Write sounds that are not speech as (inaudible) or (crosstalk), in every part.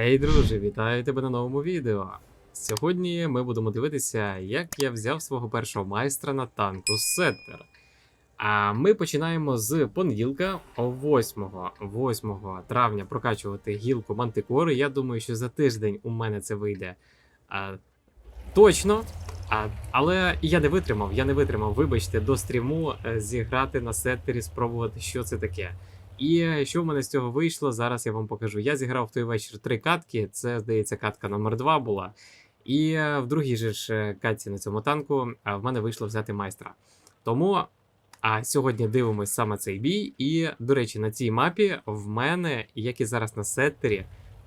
Гей, друже, вітаю тебе на новому відео. Сьогодні ми будемо дивитися, як я взяв свого першого майстра на танку Сеттер. А ми починаємо з понеділка, 8, 8 травня прокачувати гілку Мантикори. Я думаю, що за тиждень у мене це вийде а, точно. А, але я не витримав, я не витримав, вибачте, до стріму е, зіграти на сеттері, спробувати, що це таке. І е, що в мене з цього вийшло, зараз я вам покажу. Я зіграв в той вечір три катки. Це, здається, катка номер 2 була. І е, в другій же ж е, катці на цьому танку в мене вийшло взяти майстра. Тому а сьогодні дивимось саме цей бій. І, до речі, на цій мапі в мене, як і зараз на сеттері,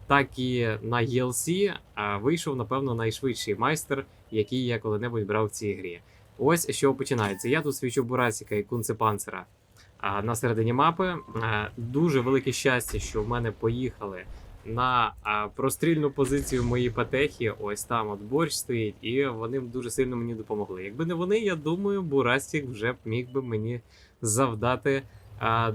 так і на ELC вийшов, напевно, найшвидший майстер, який я коли-небудь брав в цій грі. Ось що починається. Я тут свічу Бурасіка і Кунцепанцера на середині мапи. Дуже велике щастя, що в мене поїхали на прострільну позицію мої патехи. Ось там от борщ стоїть, і вони дуже сильно мені допомогли. Якби не вони, я думаю, Бурастік вже б міг би мені завдати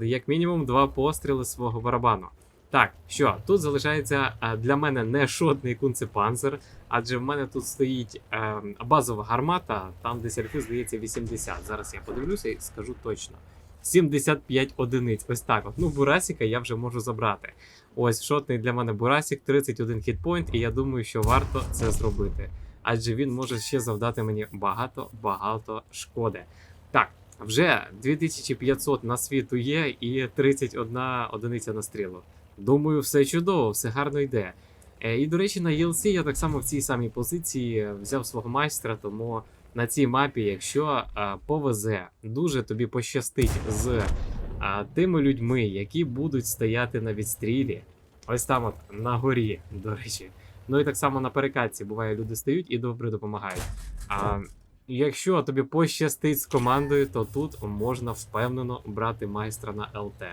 як мінімум два постріли свого барабану. Так, що тут залишається для мене не шотний кунцепанцер, адже в мене тут стоїть е, базова гармата, там десь альфи, здається, 80. Зараз я подивлюся і скажу точно. 75 одиниць. Ось так. От. Ну, Бурасіка я вже можу забрати. Ось шотний для мене Бурасік, 31 хітпойнт, і я думаю, що варто це зробити. Адже він може ще завдати мені багато-багато шкоди. Так, вже 2500 на світу є і 31 одиниця на стрілу. Думаю, все чудово, все гарно йде. Е, І, до речі, на ELC я так само в цій самій позиції взяв свого майстра, тому на цій мапі, якщо а, повезе, дуже тобі пощастить з а, тими людьми, які будуть стояти на відстрілі, ось там, от на горі, до речі. Ну і так само на перекатці буває, люди стають і добре допомагають. А якщо тобі пощастить з командою, то тут можна впевнено брати майстра на ЛТ.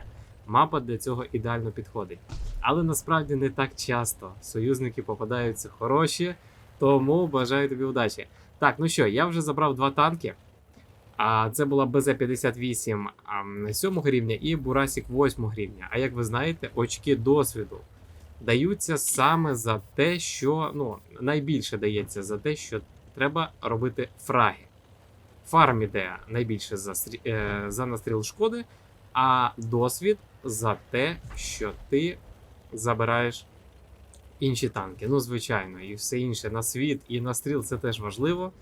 Мапа для цього ідеально підходить. Але насправді не так часто союзники попадаються хороші, тому бажаю тобі удачі. Так, ну що, я вже забрав два танки. А це була БЗ-58 а, 7 рівня і Бурасік 8 рівня. А як ви знаєте, очки досвіду даються саме за те, що ну, найбільше дається за те, що треба робити фраги. Фарм іде найбільше за, е, за настріл шкоди, а досвід за те, що ти забираєш інші танки. Ну, звичайно, і все інше на світ і на стріл це теж важливо,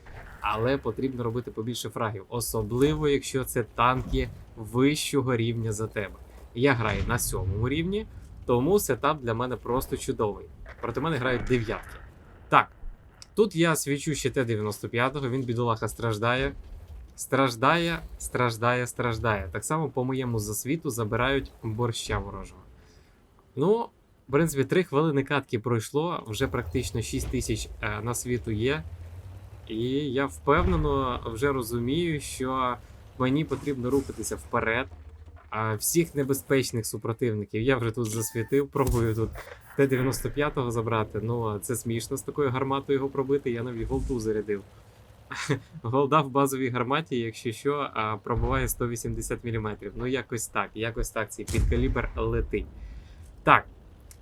але потрібно робити побільше фрагів, особливо якщо це танки вищого рівня за тебе. Я граю на сьомому рівні, тому сетап для мене просто чудовий. Проти мене грають дев'ятки. Так, тут я свічу ще Т-95, він бідолаха страждає. Страждає, страждає, страждає. Так само по моєму засвіту забирають борща ворожого. Ну, в принципі, 3 хвилини катки пройшло, вже практично 6 тисяч е, на світу є. І я впевнено вже розумію, що мені потрібно рухатися вперед. А всіх небезпечних супротивників я вже тут засвітив, пробую тут Т-95 забрати. Ну, це смішно з такою гарматою його пробити, я навіть голду зарядив. (laughs) Голда в базовій гарматі, якщо що, пробуває 180 мм. Ну, якось так, якось так цей підкалібр летить. Так.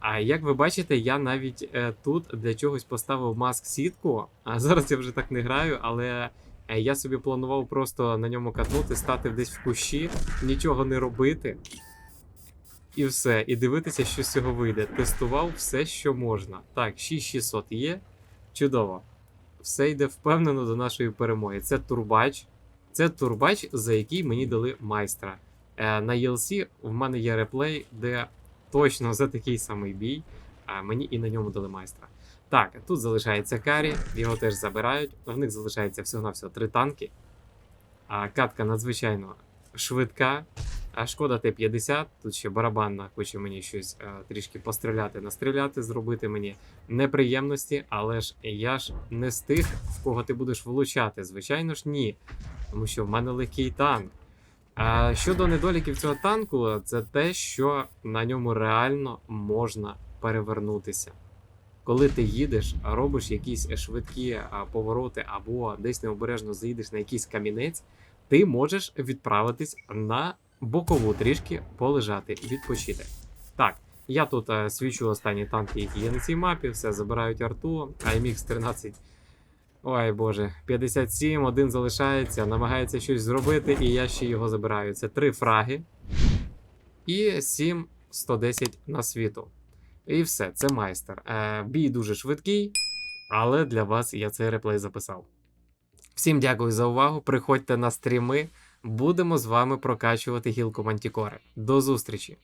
А як ви бачите, я навіть е, тут для чогось поставив маск сітку. А зараз я вже так не граю, але е, я собі планував просто на ньому катнути, стати десь в кущі, нічого не робити. І все. І дивитися, що з цього вийде. Тестував все, що можна. Так, 6600 є. Чудово. Все йде впевнено до нашої перемоги. Це турбач. Це турбач, за який мені дали майстра. Е, на ELC в мене є реплей, де точно за такий самий бій а мені і на ньому дали майстра. Так, тут залишається Карі, його теж забирають. В них залишається всього-навсього три танки. А катка надзвичайно швидка. А шкода Т-50. Тут ще барабанна хоче мені щось а, трішки постріляти, настріляти, зробити мені неприємності, але ж я ж не з тих, в кого ти будеш влучати. Звичайно ж, ні. Тому що в мене легкий танк. А щодо недоліків цього танку, це те, що на ньому реально можна перевернутися. Коли ти їдеш, робиш якісь швидкі повороти або десь необережно заїдеш на якийсь камінець, ти можеш відправитись на бокову трішки полежати, відпочити. Так, Я тут е, свічу останні танки, які є на цій мапі, все забирають арту, IMX 13. Ой боже, 57, один залишається, намагається щось зробити, і я ще його забираю. Це три фраги і 7 110 на світу. І все, це майстер. Е, бій дуже швидкий, але для вас я цей реплей записав. Всім дякую за увагу. Приходьте на стріми. Будемо з вами прокачувати гілку Мантікори. До зустрічі!